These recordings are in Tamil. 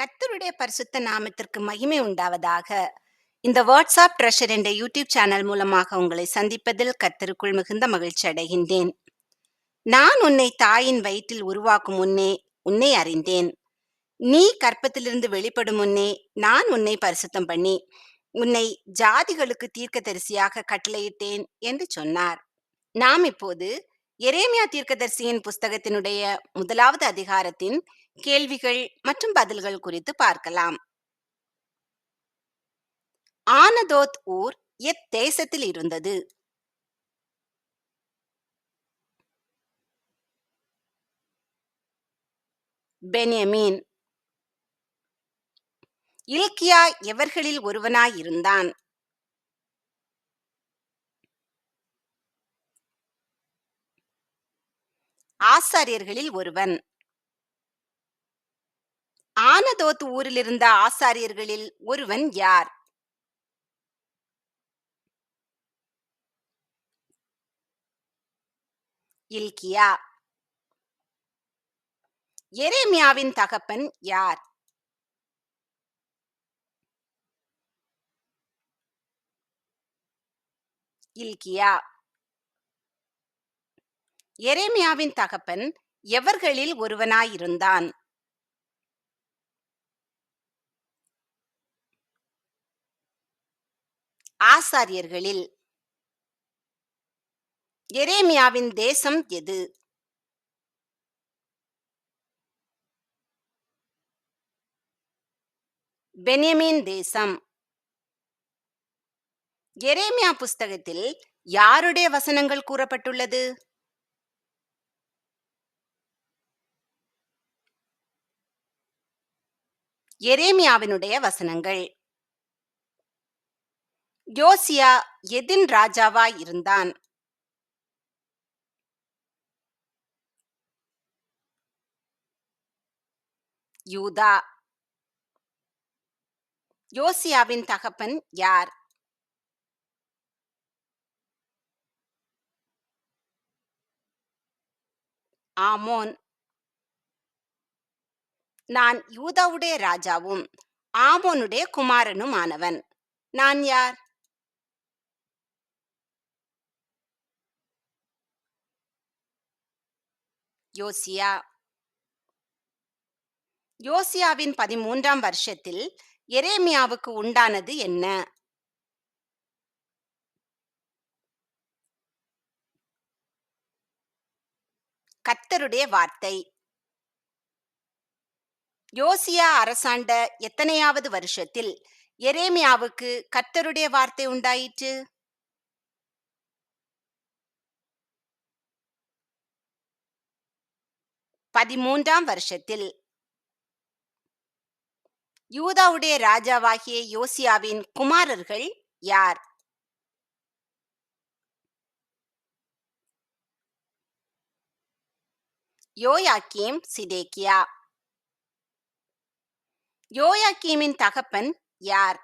கத்தருடைய பரிசுத்த நாமத்திற்கு மகிமை உண்டாவதாக. இந்த வாட்ஸ்அப் ட்ரெஷர் என்ற யூடியூப் சேனல் மூலமாக உங்களை சந்திப்பதில் கத்தருக்குள் மிகுந்த மகிழ்ச்சி அடைகின்றேன். நான் உன்னை தாயின் வயிற்றில் உருவாக்கும் முன்னே உன்னை அறிந்தேன். நீ கற்பத்திலிருந்து வெளிப்படும் முன்னே நான் உன்னை பரிசுத்தம் பண்ணி உன்னை ஜாதிகளுக்கு தீர்க்கதரிசியாக கட்டளையிட்டேன் என்று சொன்னார். நாம் இப்போது எரேமியா தீர்க்கதரிசியின் புஸ்தகத்தினுடைய முதலாவது அதிகாரத்தின் கேள்விகள் மற்றும் பதில்கள் குறித்து பார்க்கலாம். ஆனதோத் ஊர் எத்தேசத்தில் இருந்தது? பென்யமீன். இல்கியா எவர்களில் ஒருவனாயிருந்தான் ஆசாரியர்களில் ஒருவன். ஆனதோத் ஊரில் இருந்த ஆசாரியர்களில் ஒருவன் யார்? இல்கியா எரேமியாவின் தகப்பன் யார்? இல்கியா எரேமியாவின் தகப்பன் எவர்களில் ஒருவனாயிருந்தான்? ஆசாரியர்களில் எரேமியாவின் தேசம் எது? பென்யமீன் தேசம். எரேமியா புஸ்தகத்தில் யாருடைய வசனங்கள் கூறப்பட்டுள்ளது? எரேமியாவினுடைய வசனங்கள். யோசியா எதின் ராஜாவாய் இருந்தான்? யூதா. யோசியாவின் தகப்பன் யார்? ஆமோன். நான் யூதாவுடைய ராஜாவும் ஆமோனுடைய குமாரனும் ஆனவன் நான் யார்? யோசியா யோசியாவின் பதிமூன்றாம் வருஷத்தில் எரேமியாவுக்கு உண்டானது என்ன? கர்த்தருடைய வார்த்தை. யோசியா அரசாண்ட எத்தனையாவது வருஷத்தில் எரேமியாவுக்கு கர்த்தருடைய வார்த்தை உண்டாயிற்று? பதிமூன்றாம் வருஷத்தில் யூதாவுடைய ராஜாவாகிய யோசியாவின் குமாரர்கள் யார்? யோயாக்கீம் சிதேக்கியா. யோயாக்கீமின் தகப்பன் யார்?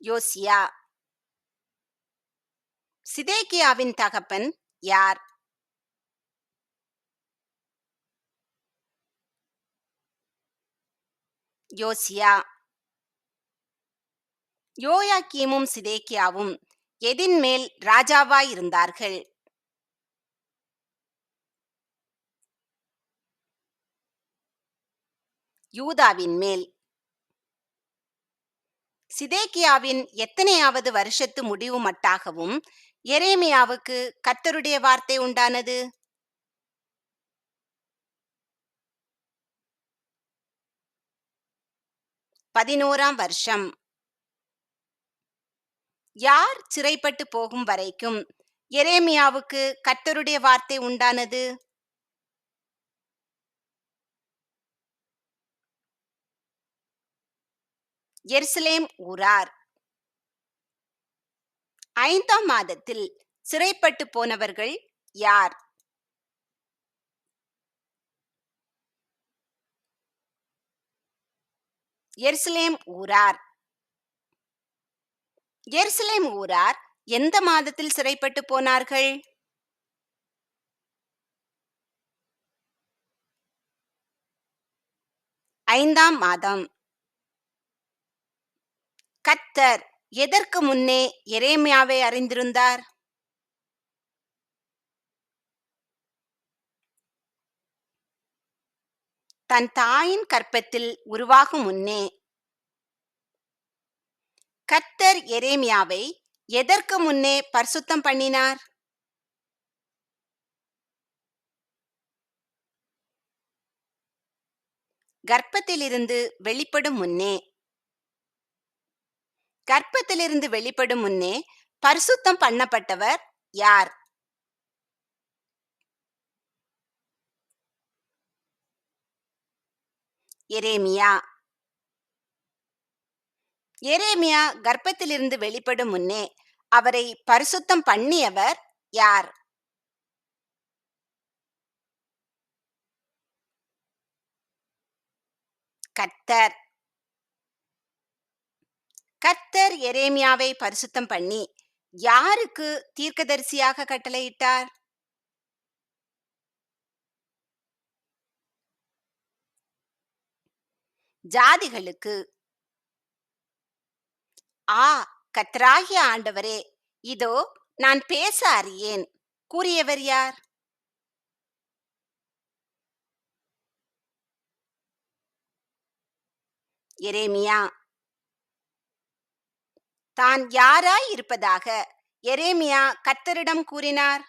யோசியா. சிதேக்கியாவின் தகப்பன் யார்? யோசியா. யோயாக்கீமும் சிதேக்கியாவும் எதின் மேல் ராஜாவாய் இருந்தார்கள் யூதாவின் மேல். சிதேக்கியாவின் எத்தனையாவது வருஷத்து முடிவு மட்டாகவும் எரேமியாவுக்கு கர்த்தருடைய வார்த்தை உண்டானது? பதினோராம் வருஷம். யார் சிறைப்பட்டு போகும் வரைக்கும் எரேமியாவுக்கு கர்த்தருடைய வார்த்தை உண்டானது? எருசலேம் ஊரார். ஐந்தாம் மாதத்தில் சிறைப்பட்டு போனவர்கள் யார்? எருசலேம் ஊரார். எருசலேம் ஊரார் எந்த மாதத்தில் சிறைப்பட்டு போனார்கள்? ஐந்தாம் மாதம். கத்தர். எதற்கு முன்னே எரேமியாவை அறிந்திருந்தார்? தன் தாயின் கற்பத்தில் உருவாகும் முன்னே கர்த்தர் எரேமியாவை எதற்கு முன்னே பரிசுத்தம் பண்ணினார்? கர்ப்பத்திலிருந்து வெளிப்படும் முன்னே கர்ப்பத்திலிருந்து வெளிப்படும் முன்னே பரிசுத்தம் பண்ணப்பட்டவர் யார்? எரேமியா. எரேமியா கர்ப்பத்திலிருந்து வெளிப்படும் முன்னே அவரை பரிசுத்தம் பண்ணியவர் யார்? கர்த்தர். கர்த்தர் எரேமியாவை பரிசுத்தம் பண்ணி யாருக்கு தீர்க்கதரிசியாக கட்டளையிட்டார்? ஜாதிகளுக்கு. ஆ கத்ராகிய ஆண்டவரே இதோ நான் பேச அறியேன். கூறியவர் யார்? எரேமியா. தான் யாராய் இருப்பதாக எரேமியா கர்த்தரிடம் கூறினார்.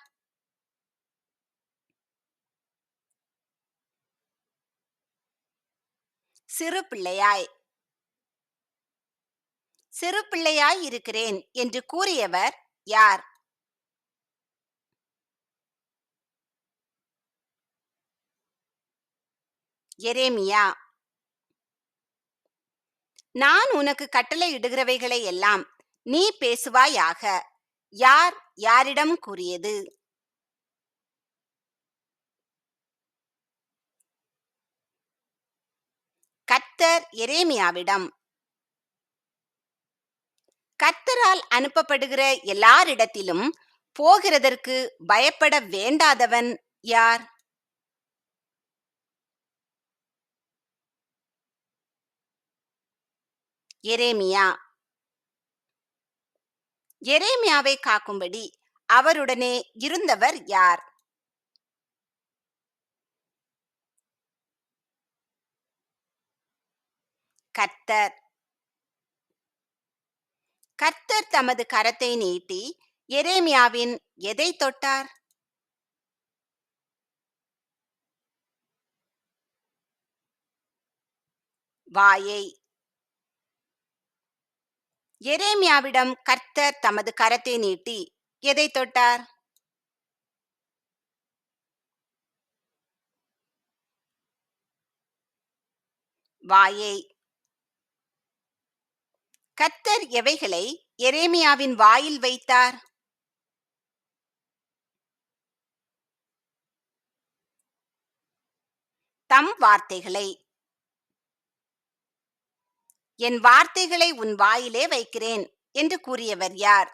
சிறு பிள்ளையாய். சிறு பிள்ளையாய் இருக்கிறேன் என்று கூறியவர் யார்? எரேமியா. நான் உனக்கு கட்டளையிடுகிறவைகளை எல்லாம் நீ பேசுவாயாக. யார் யாரிடம் கூறியது? கர்த்தர் எரேமியாவிடம். கர்த்தரால் அனுப்பப்படுகிற எல்லாரிடத்திலும் போகிறதற்கு பயப்பட வேண்டாதவன் யார்? எரேமியா. எரேமியாவை காக்கும்படி அவருடனே இருந்தவர் யார்? கர்த்தர். கர்த்தர் தமது கரத்தை நீட்டி எரேமியாவின் எதை தொட்டார்? வாயை. எரேமியாவிடம் கர்த்தர் தமது கரத்தை நீட்டி எதை தொட்டார்? வாயை. கர்த்தர் எவைகளை எரேமியாவின் வாயில் வைத்தார்? தம் வார்த்தைகளை என் வார்த்தைகளை உன் வாயிலே வைக்கிறேன் என்று கூறியவர் யார்?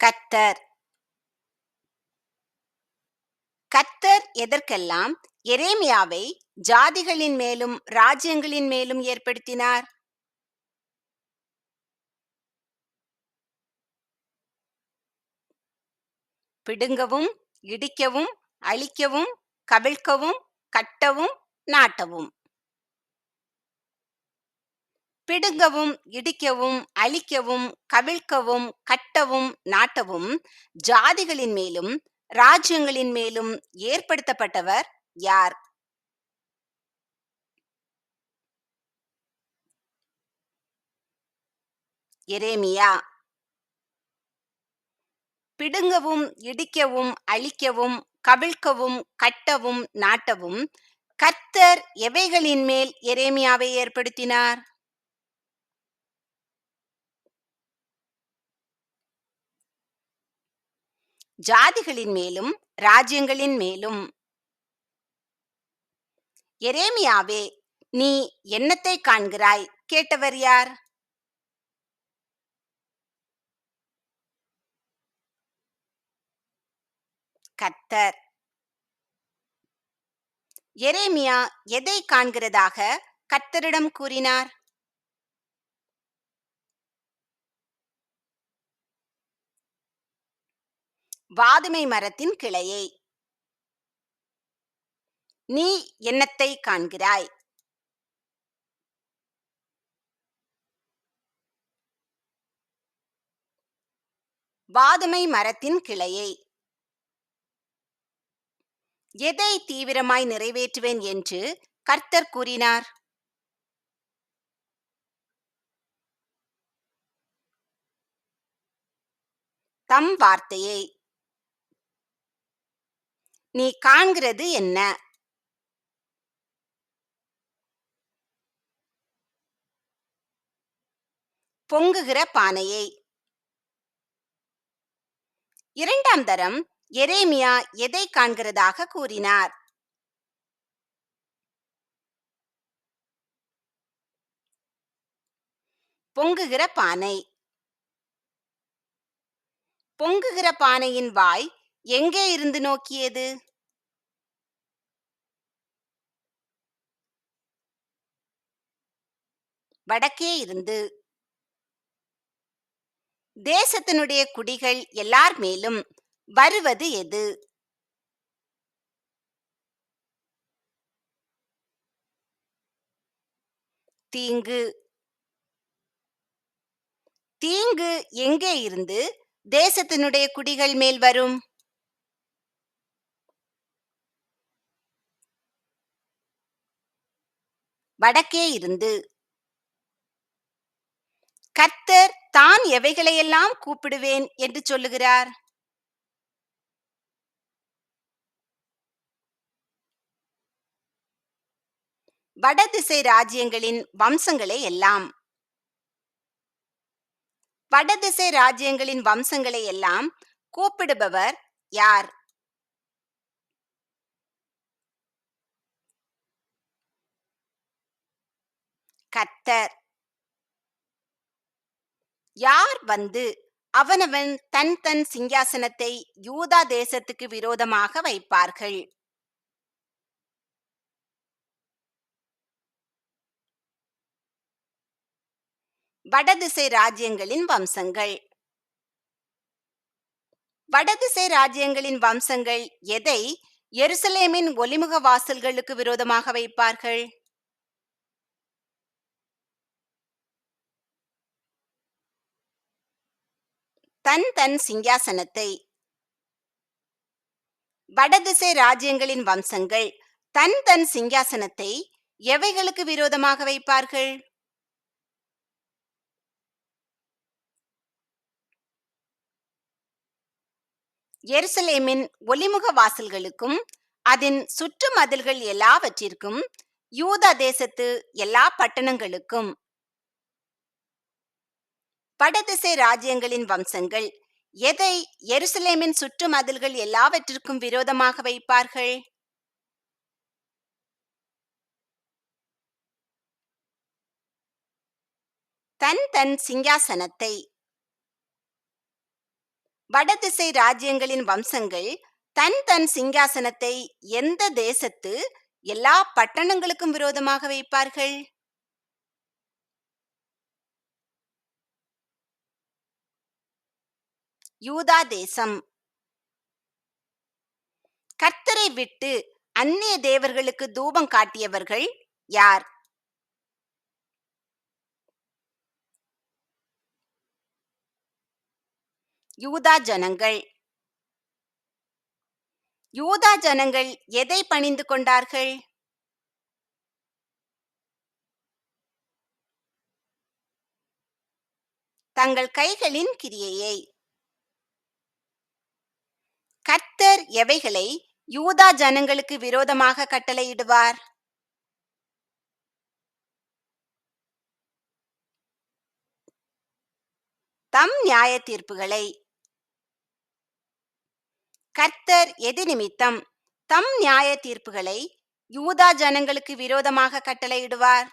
கத்தர் கத்தர் எதற்கெல்லாம் எரேமியாவை ஜாதிகளின் மேலும் ராஜ்யங்களின் மேலும் ஏற்படுத்தினார்? பிடுங்கவும் இடிக்கவும் அழிக்கவும் கவிழ்க்கவும் கட்டவும் நாட்டவும். பிடுங்கவும் இடிக்கவும் அழிக்கவும் கவிழ்க்கவும் கட்டவும் நாட்டவும் ஜாதிகளின் மேலும் ராஜ்யங்களின் மேலும் ஏற்படுத்தப்பட்டவர் யார்? எரேமியா. பிடுங்கவும் இடிக்கவும் அழிக்கவும் கவிழ்க்கவும் கட்டவும் நாட்டவும் கர்த்தர் எவைகளின் மேல் எரேமியாவை ஏற்படுத்தினார்? ஜாதிகளின் மேலும் ராஜ்யங்களின் மேலும் எரேமியாவே நீ என்னத்தை காண்கிறாய்? கேட்டவர் யார்? கத்தர். எரேமியா எதை காண்கிறதாக கத்தரிடம் கூறினார்? வாதுமை மரத்தின் கிளையை. நீ என்னத்தை காண்கிறாய்? வாதுமை மரத்தின் கிளையை. எதை தீவிரமாய் நிறைவேற்றுவேன் என்று கர்த்தர் கூறினார்? தம் வார்த்தையை. நீ காண்கிறது என்ன? பொங்குகிற பானையை. இரண்டாம் தரம் எரேமியா எதை காண்கிறதாக கூறினார்? பொங்குகிற பானை. பொங்குகிற பானையின் வாய் எங்கே இருந்து நோக்கியது? வடக்கே இருந்து. தேசத்தினுடைய குடிகள் எல்லார் மேலும் வருவது எது? தீங்கு. தீங்கு எங்கே இருந்து? தேசத்தினுடைய குடிகள் மேல் வரும். வடக்கே இருந்து. கர்த்தர் தான் எவைகளையெல்லாம் கூப்பிடுவேன் என்று சொல்லுகிறார். வடதிசை ராஜ்யங்களின் வம்சங்களை எல்லாம். வடதிசை ராஜ்யங்களின் வம்சங்களை எல்லாம் கூப்பிடுபவர் யார்? கர்த்தர். யார் வந்து அவனவன் தன் தன் சிங்காசனத்தை யூதா தேசத்துக்கு விரோதமாக வைப்பார்கள்? வடதிசை ராஜ்யங்களின் வம்சங்கள். வடதிசை ராஜ்யங்களின் வம்சங்கள் எதை எருசலேமின் ஒலிமுக வாசல்களுக்கு விரோதமாக வைப்பார்கள்? தன் தன் சிங்காசனத்தை. வடதிசை ராஜ்யங்களின் வம்சங்கள் தன் தன் சிங்காசனத்தை எவைகளுக்கு விரோதமாக வைப்பார்கள்? எருசலேமின் ஒலிமுக வாசல்களுக்கும் அதன் சுற்று மதில்கள் எல்லாவற்றிற்கும் யூதா தேசத்து எல்லா பட்டணங்களுக்கும். வடதிசை ராஜ்யங்களின் வம்சங்கள் எதை எருசலேமின் சுற்று மதில்கள் எல்லாவற்றிற்கும் விரோதமாக வைப்பார்கள்? தன் தன் சிங்காசனத்தை வடதிசை ராஜ்யங்களின் வம்சங்கள் தன் தன் சிங்காசனத்தை எந்த தேசத்து எல்லா பட்டணங்களுக்கும் விரோதமாக வைப்பார்கள்? யூதா தேசம். கர்த்தரை விட்டு அந்நிய தேவர்களுக்கு தூபம் காட்டியவர்கள் யார்? யூதா ஜனங்கள். யூதா ஜனங்கள் எதை பணிந்து கொண்டார்கள்? தங்கள் கைகளின் கிரியையை. கர்த்தர் எவைகளை யூதா ஜனங்களுக்கு விரோதமாக கட்டளையிடுவார்? தம் நியாய தீர்ப்புகளை கர்த்தர் எது நிமித்தம்? தம் நியாய தீர்ப்புகளை யூதா ஜனங்களுக்கு விரோதமாக கட்டளையிடுவார்.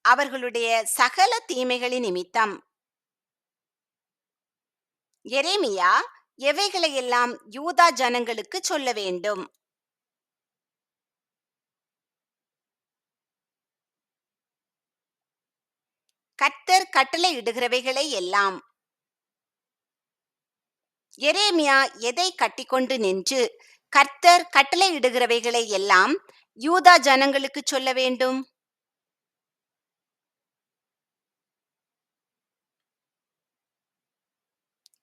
அவர்களுடைய சகல தீமைகளின் நிமித்தம். எரேமியா எவைகளையெல்லாம் யூதா ஜனங்களுக்கு சொல்ல வேண்டும்? கர்த்தர் கட்டளை இடுகிறவைகளை எல்லாம். எரேமியா எதை கட்டிக்கொண்டு நின்று கர்த்தர் கட்டளை இடுகிறவைகளை எல்லாம் யூதா ஜனங்களுக்கு சொல்ல வேண்டும்?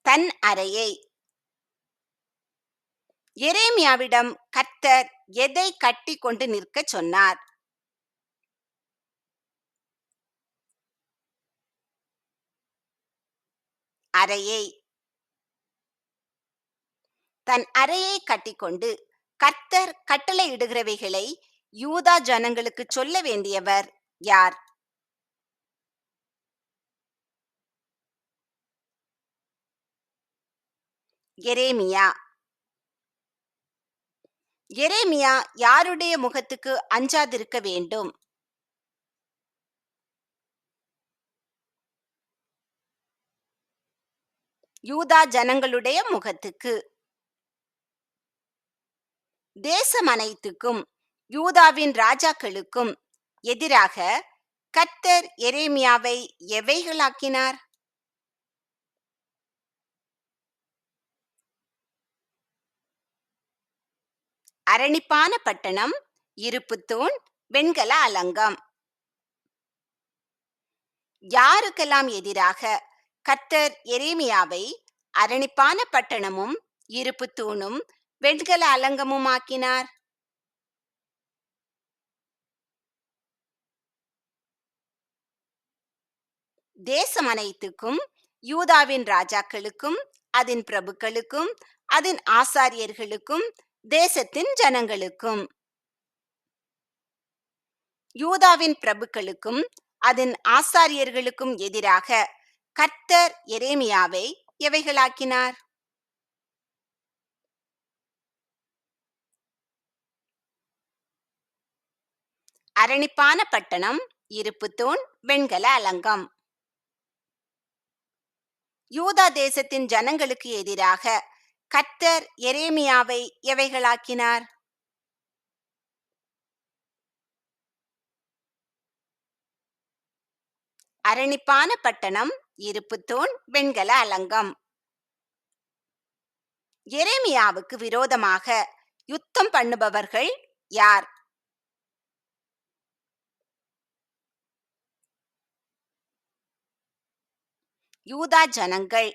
தன் அறையை. எரேமியாவிடம் கர்த்தர் எதை கட்டி கொண்டு நிற்கச் சொன்னார்? அறையை தன் அறையை கட்டிக்கொண்டு கர்த்தர் கட்டளையிடுகிறவைகளை யூதா ஜனங்களுக்கு சொல்ல வேண்டியவர் யார்? எரேமியா. எரேமியா யாருடைய முகத்துக்கு அஞ்சாதிருக்க வேண்டும்? யூதா ஜனங்களுடைய முகத்துக்கு. தேசம் அனைத்துக்கும் யூதாவின் ராஜாக்களுக்கும் எதிராக கத்தர் எரேமியாவை எவைகளாக்கினார்? அரணிப்பான பட்டணம் இருப்புத்தூண் வெண்கல அலங்கம். யாருக்கெல்லாம் எதிராக கத்தர் எரேமியாவை அரணிப்பான பட்டணமும் இருப்பு தூணும் வெண்கல அலங்கமும் ஆக்கினார் தேசம் அனைத்துக்கும் யூதாவின் ராஜாக்களுக்கும் அதன் பிரபுக்களுக்கும் அதன் ஆசாரியர்களுக்கும் தேசத்தின் ஜனங்களுக்கும். யூதாவின் பிரபுக்களுக்கும் அதன் ஆசாரியர்களுக்கும் எதிராக கர்த்தர் எரேமியாவை எவைகளாக்கினார்? அரணிப்பான பட்டணம் இருப்பு தூண் வெண்கல அலங்கம். யூதா தேசத்தின் ஜனங்களுக்கு எதிராக கர்த்தர் எரேமியாவை எவைகளாக்கினார்? அரணிப்பான பட்டணம் இருப்புத்தூண் வெண்கல அலங்கம். எரேமியாவுக்கு விரோதமாக யுத்தம் பண்ணுபவர்கள் யார்? யூதா ஜனங்கள்.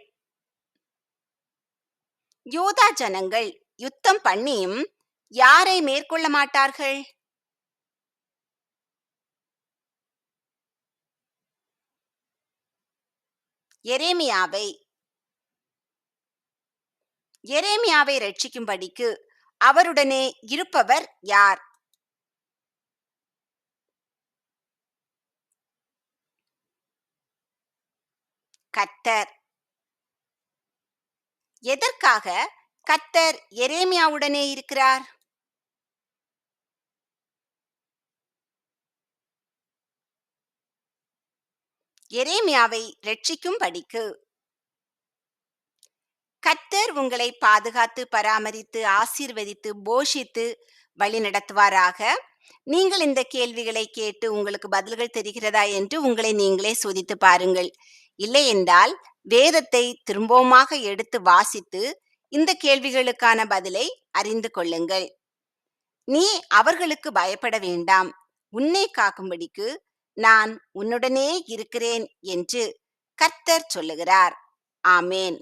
யூதா ஜனங்கள் யுத்தம் பண்ணியும் யாரை மேற்கொள்ள மாட்டார்கள்? எரேமியாவை எரேமியாவை ரட்சிக்கும்படிக்கு அவருடனே இருப்பவர் யார்? கத்தர் எதற்காக கத்தர் எரேமியாவுடனே இருக்கிறார்? எரேமியாவை ரட்சிக்கும் படிக்கு. கத்தர் உங்களை பாதுகாத்து பராமரித்து ஆசீர்வதித்து போஷித்து வழி நடத்துவாராக. நீங்கள் இந்த கேள்விகளை கேட்டு உங்களுக்கு பதில்கள் தெரிகிறதா என்று உங்களை நீங்களே சோதித்து பாருங்கள். இல்லை என்றால் வேதத்தை திரும்பவுமாக எடுத்து வாசித்து இந்த கேள்விகளுக்கான பதிலை அறிந்து கொள்ளுங்கள். நீ அவர்களுக்கு பயப்பட வேண்டாம். உன்னை காக்கும்படிக்கு நான் உன்னுடனே இருக்கிறேன் என்று கர்த்தர் சொல்லுகிறார். ஆமேன்.